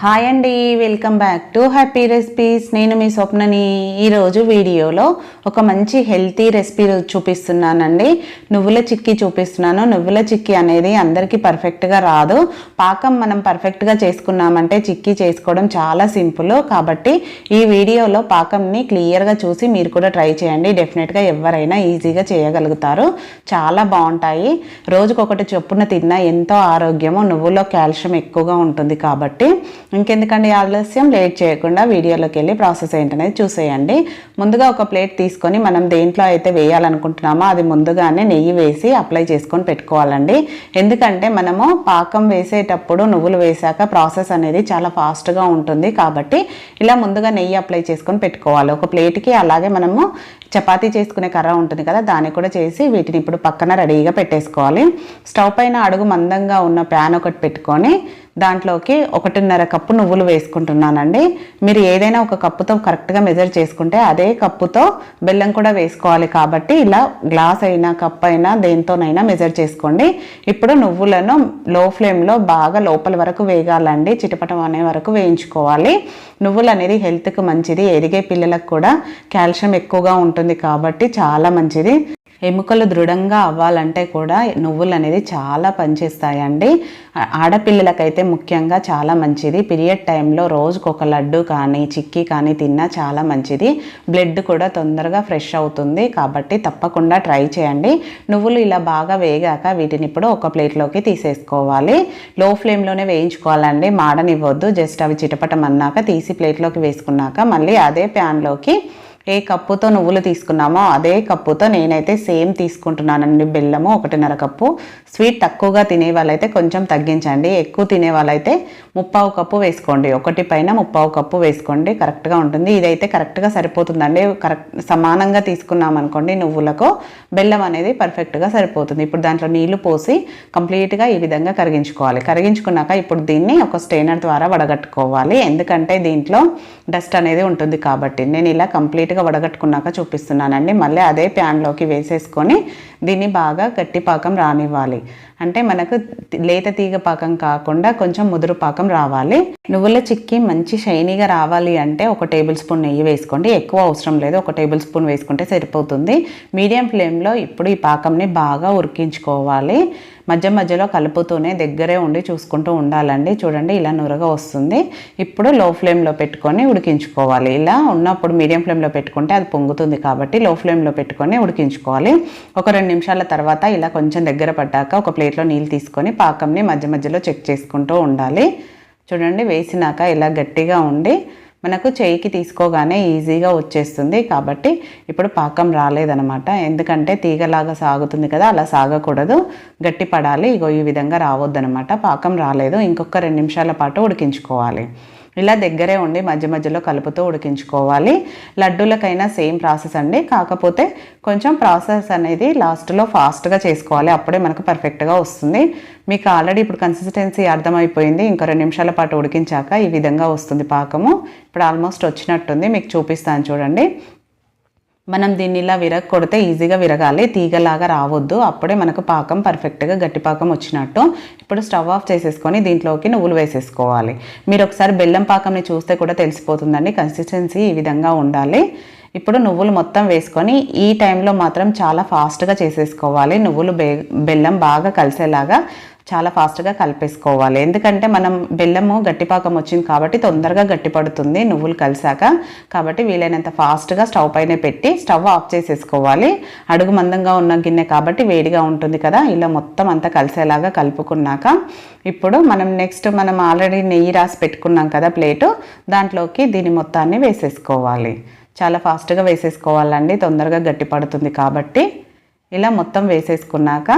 Hi అండి welcome back to happy recipes నేను మీ స్వప్నని ఈరోజు వీడియోలో ఒక మంచి హెల్తీ రెసిపీ చూపిస్తున్నానండి. నువ్వుల చిక్కీ చూపిస్తున్నాను. నువ్వుల చిక్కీ అనేది అందరికీ పర్ఫెక్ట్గా రాదు. పాకం మనం పర్ఫెక్ట్గా చేసుకున్నామంటే చిక్కీ చేసుకోవడం చాలా సింపుల్. కాబట్టి ఈ వీడియోలో పాకంని క్లియర్గా చూసి మీరు కూడా ట్రై చేయండి. డెఫినెట్గా ఎవరైనా ఈజీగా చేయగలుగుతారు. చాలా బాగుంటాయి. రోజుకొకటి చొప్పున తిన్నా ఎంతో ఆరోగ్యము. నువ్వులో కాల్షియం ఎక్కువగా ఉంటుంది కాబట్టి ఇంకెందుకండి ఆలస్యం? లేట్ చేయకుండా వీడియోలోకి వెళ్ళి ప్రాసెస్ ఏంటనేది చూసేయండి. ముందుగా ఒక ప్లేట్ తీసుకొని మనం దేంట్లో అయితే వేయాలనుకుంటున్నామో అది ముందుగానే నెయ్యి వేసి అప్లై చేసుకొని పెట్టుకోవాలండి. ఎందుకంటే మనము పాకం వేసేటప్పుడు నువ్వులు వేసాక ప్రాసెస్ అనేది చాలా ఫాస్ట్గా ఉంటుంది కాబట్టి ఇలా ముందుగా నెయ్యి అప్లై చేసుకొని పెట్టుకోవాలి. ఒక ప్లేట్కి అలాగే మనము చపాతీ చేసుకునే కర్ర ఉంటుంది కదా దాన్ని కూడా చేసి వీటిని ఇప్పుడు పక్కన రెడీగా పెట్టేసుకోవాలి. స్టవ్ పైన అడుగు మందంగా ఉన్న ప్యాన్ ఒకటి పెట్టుకొని దాంట్లోకి ఒకటిన్నర కప్పు నువ్వులు వేసుకుంటున్నానండి. మీరు ఏదైనా ఒక కప్పుతో కరెక్ట్గా మెజర్ చేసుకుంటే అదే కప్పుతో బెల్లం కూడా వేసుకోవాలి కాబట్టి ఇలా గ్లాస్ అయినా కప్ అయినా దేంతోనైనా మెజర్ చేసుకోండి. ఇప్పుడు నువ్వులను లో ఫ్లేమ్లో బాగా లోపల వరకు వేగాలండి. చిటపటం అనే వరకు వేయించుకోవాలి. నువ్వులు అనేది హెల్త్కి మంచిది. ఎదిగే పిల్లలకు కూడా కాల్షియం ఎక్కువగా ఉంటుంది కాబట్టి చాలా మంచిది. ఎముకలు దృఢంగా అవ్వాలంటే కూడా నువ్వులు అనేది చాలా పనిచేస్తాయండి. ఆడపిల్లలకైతే ముఖ్యంగా చాలా మంచిది. పీరియడ్ టైంలో రోజుకు ఒక లడ్డు కానీ చిక్కీ కానీ తిన్నా చాలా మంచిది. బ్లడ్ కూడా తొందరగా ఫ్రెష్ అవుతుంది. కాబట్టి తప్పకుండా ట్రై చేయండి. నువ్వులు ఇలా బాగా వేగాక వీటిని ఇప్పుడు ఒక ప్లేట్లోకి తీసేసుకోవాలి. లో ఫ్లేమ్లోనే వేయించుకోవాలండి. మాడనివ్వద్దు. జస్ట్ అవి చిటపటం అన్నాక తీసి ప్లేట్లోకి వేసుకున్నాక మళ్ళీ అదే ప్యాన్లోకి ఏ కప్పుతో నువ్వులు తీసుకున్నామో అదే కప్పుతో నేనైతే సేమ్ తీసుకుంటున్నానండి బెల్లము ఒకటిన్నర కప్పు. స్వీట్ తక్కువగా తినే వాళ్ళైతే కొంచెం తగ్గించండి. ఎక్కువ తినే వాళ్ళైతే ముప్పావు కప్పు వేసుకోండి. ఒకటి పైన ముప్పావు కప్పు వేసుకోండి. కరెక్ట్గా ఉంటుంది. ఇదైతే కరెక్ట్గా సరిపోతుందండి. కరెక్ట్ సమానంగా తీసుకున్నాం అనుకోండి నువ్వులకు బెల్లం అనేది పర్ఫెక్ట్గా సరిపోతుంది. ఇప్పుడు దాంట్లో నీళ్ళు పోసి కంప్లీట్గా ఈ విధంగా కరిగించుకోవాలి. కరిగించుకున్నాక ఇప్పుడు దీన్ని ఒక స్టెయినర్ ద్వారా వడగట్టుకోవాలి. ఎందుకంటే దీంట్లో డస్ట్ అనేది ఉంటుంది కాబట్టి నేను ఇలా కంప్లీట్గా వడగట్టుకున్నాక చూపిస్తున్నానండి. మళ్ళీ అదే ప్యాన్లోకి వేసేసుకొని దీన్ని బాగా గట్టి పాకం రానివ్వాలి. అంటే మనకు లేత తీగ పాకం కాకుండా కొంచెం ముదురు పాకం రావాలి. నువ్వుల చిక్కి మంచి షైనీగా రావాలి అంటే ఒక టేబుల్ స్పూన్ నెయ్యి వేసుకోండి. ఎక్కువ అవసరం లేదు. ఒక టేబుల్ స్పూన్ వేసుకుంటే సరిపోతుంది. మీడియం ఫ్లేమ్లో ఇప్పుడు ఈ పాకంని బాగా ఉరికించుకోవాలి మధ్య మధ్యలో కలుపుతూనే దగ్గరే ఉండి చూసుకుంటూ ఉండాలండి. చూడండి ఇలా నురగ వస్తుంది. ఇప్పుడు లో ఫ్లేమ్లో పెట్టుకొని ఉడికించుకోవాలి. ఇలా ఉన్నప్పుడు మీడియం ఫ్లేమ్లో పెట్టుకుంటే అది పొంగుతుంది కాబట్టి లో ఫ్లేమ్లో పెట్టుకొని ఉడికించుకోవాలి. ఒక రెండు నిమిషాల తర్వాత ఇలా కొంచెం దగ్గర పడ్డాక ఒక ప్లేట్లో నీళ్ళు తీసుకొని పాకంని మధ్య మధ్యలో చెక్ చేసుకుంటూ ఉండాలి. చూడండి వేసినాక ఇలా గట్టిగా ఉండి మనకు చేయికి తీసుకోగానే ఈజీగా వచ్చేస్తుంది. కాబట్టి ఇప్పుడు పాకం రాలేదనమాట ఎందుకంటే తీగలాగా సాగుతుంది కదా అలా సాగకూడదు. గట్టి పడాలి ఇగో ఈ విధంగా రావద్దనమాట పాకం రాలేదు. ఇంకొక రెండు నిమిషాల పాటు ఉడికించుకోవాలి. ఇలా దగ్గరే ఉండి మధ్య మధ్యలో కలుపుతూ ఉడికించుకోవాలి. లడ్డూలకైనా సేమ్ ప్రాసెస్ అండి. కాకపోతే కొంచెం ప్రాసెస్ అనేది లాస్ట్లో ఫాస్ట్గా చేసుకోవాలి. అప్పుడే మనకు పర్ఫెక్ట్గా వస్తుంది. మీకు ఆల్రెడీ ఇప్పుడు కన్సిస్టెన్సీ అర్థమైపోయింది. ఇంకా రెండు నిమిషాల పాటు ఉడికించాక ఈ విధంగా వస్తుంది పాకము. ఇప్పుడు ఆల్మోస్ట్ వచ్చినట్టుంది. మీకు చూపిస్తాను చూడండి. మనం దీన్ని ఇలా విరగకొడితే ఈజీగా విరగాలి. తీగలాగా రావద్దు. అప్పుడే మనకు పాకం పర్ఫెక్ట్గా గట్టి పాకం వచ్చినట్టు. ఇప్పుడు స్టవ్ ఆఫ్ చేసేసుకొని దీంట్లోకి నువ్వులు వేసేసుకోవాలి. మీరు ఒకసారి బెల్లం పాకంని చూస్తే కూడా తెలిసిపోతుందండి. కన్సిస్టెన్సీ ఈ విధంగా ఉండాలి. ఇప్పుడు నువ్వులు మొత్తం వేసుకొని ఈ టైంలో మాత్రం చాలా ఫాస్ట్గా చేసేసుకోవాలి. నువ్వులు బే బెల్లం బాగా కలిసేలాగా చాలా ఫాస్ట్గా కలిపేసుకోవాలి. ఎందుకంటే మనం బెల్లము గట్టిపాకం వచ్చింది కాబట్టి తొందరగా గట్టిపడుతుంది నువ్వులు కలిసాక. కాబట్టి వీలైనంత ఫాస్ట్గా స్టవ్ పైన పెట్టి స్టవ్ ఆఫ్ చేసేసుకోవాలి. అడుగు మందంగా ఉన్న గిన్నె కాబట్టి వేడిగా ఉంటుంది కదా. ఇలా మొత్తం అంతా కలిసేలాగా కలుపుకున్నాక ఇప్పుడు మనం నెక్స్ట్ మనం ఆల్రెడీ నెయ్యి రాసి పెట్టుకున్నాం కదా ప్లేటు. దాంట్లోకి దీని మొత్తాన్ని వేసేసుకోవాలి. చాలా ఫాస్ట్గా వేసేసుకోవాలండి. తొందరగా గట్టిపడుతుంది కాబట్టి. ఇలా మొత్తం వేసేసుకున్నాక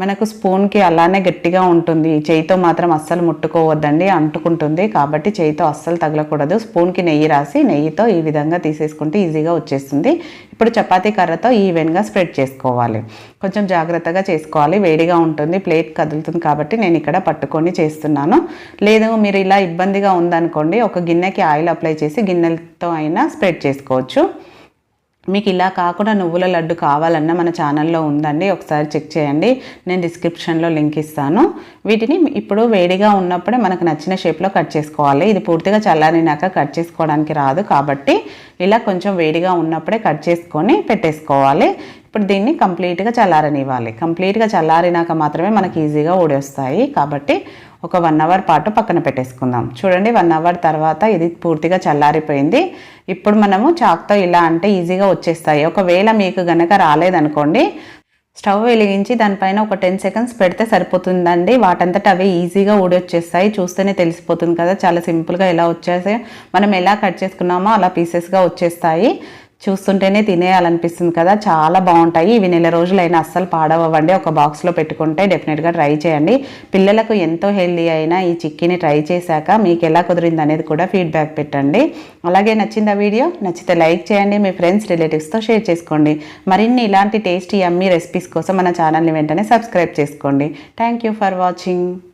మనకు స్పూన్కి అలానే గట్టిగా ఉంటుంది. చేయితో మాత్రం అస్సలు ముట్టుకోవద్దండి అంటుకుంటుంది. కాబట్టి చేయితో అస్సలు తగలకూడదు. స్పూన్కి నెయ్యి రాసి నెయ్యితో ఈ విధంగా తీసేసుకుంటే ఈజీగా వచ్చేస్తుంది. ఇప్పుడు చపాతీ కర్రతో ఈవెన్గా స్ప్రెడ్ చేసుకోవాలి. కొంచెం జాగ్రత్తగా చేసుకోవాలి. వేడిగా ఉంటుంది. ప్లేట్ కదులుతుంది కాబట్టి నేను ఇక్కడ పట్టుకొని చేస్తున్నాను. లేదు మీరు ఇలా ఇబ్బందిగా ఉందనుకోండి ఒక గిన్నెకి ఆయిల్ అప్లై చేసి గిన్నెలతో అయినా స్ప్రెడ్ చేసుకోవచ్చు. మీకు ఇలా కాకుండా నువ్వుల లడ్డు కావాలన్నా మన ఛానల్లో ఉందండి. ఒకసారి చెక్ చేయండి. నేను డిస్క్రిప్షన్లో లింక్ ఇస్తాను. వీటిని ఇప్పుడు వేడిగా ఉన్నప్పుడే మనకు నచ్చిన షేప్లో కట్ చేసుకోవాలి. ఇది పూర్తిగా చల్లారినాక కట్ చేసుకోవడానికి రాదు కాబట్టి ఇలా కొంచెం వేడిగా ఉన్నప్పుడే కట్ చేసుకొని పెట్టేసుకోవాలి. ఇప్పుడు దీన్ని కంప్లీట్గా చల్లారనివ్వాలి. కంప్లీట్గా చల్లారినాక మాత్రమే మనకి ఈజీగా ఊడొస్తాయి. కాబట్టి ఒక వన్ అవర్ పాటు పక్కన పెట్టేసుకుందాం. చూడండి వన్ అవర్ తర్వాత ఇది పూర్తిగా చల్లారిపోయింది. ఇప్పుడు మనము చాక్తో ఇలా అంటే ఈజీగా వచ్చేస్తాయి. ఒకవేళ మీకు గనక రాలేదనుకోండి స్టవ్ వెలిగించి దానిపైన ఒక టెన్ సెకండ్స్ పెడితే సరిపోతుందండి. వాటంతట అవి ఈజీగా ఊడొచ్చేస్తాయి. చూస్తేనే తెలిసిపోతుంది కదా చాలా సింపుల్గా ఎలా వచ్చేసాయి మనం ఎలా కట్ చేసుకున్నామో అలా పీసెస్గా వచ్చేస్తాయి. చూస్తుంటేనే తినేయాలనిపిస్తుంది కదా. చాలా బాగుంటాయి. ఇవి నెల రోజులైనా అస్సలు పాడవ్వండి ఒక బాక్స్లో పెట్టుకుంటే డెఫినెట్గా ట్రై చేయండి. పిల్లలకు ఎంతో హెల్దీ అయినా ఈ చిక్కీని ట్రై చేశాక మీకు ఎలా కుదిరింది అనేది కూడా ఫీడ్బ్యాక్ పెట్టండి. అలాగే నచ్చింది ఆ వీడియో? నచ్చితే లైక్ చేయండి. మీ ఫ్రెండ్స్ రిలేటివ్స్తో షేర్ చేసుకోండి. మరిన్ని ఇలాంటి టేస్టీ అమ్మీ రెసిపీస్ కోసం మన ఛానల్ని వెంటనే సబ్స్క్రైబ్ చేసుకోండి. Thank you for watching.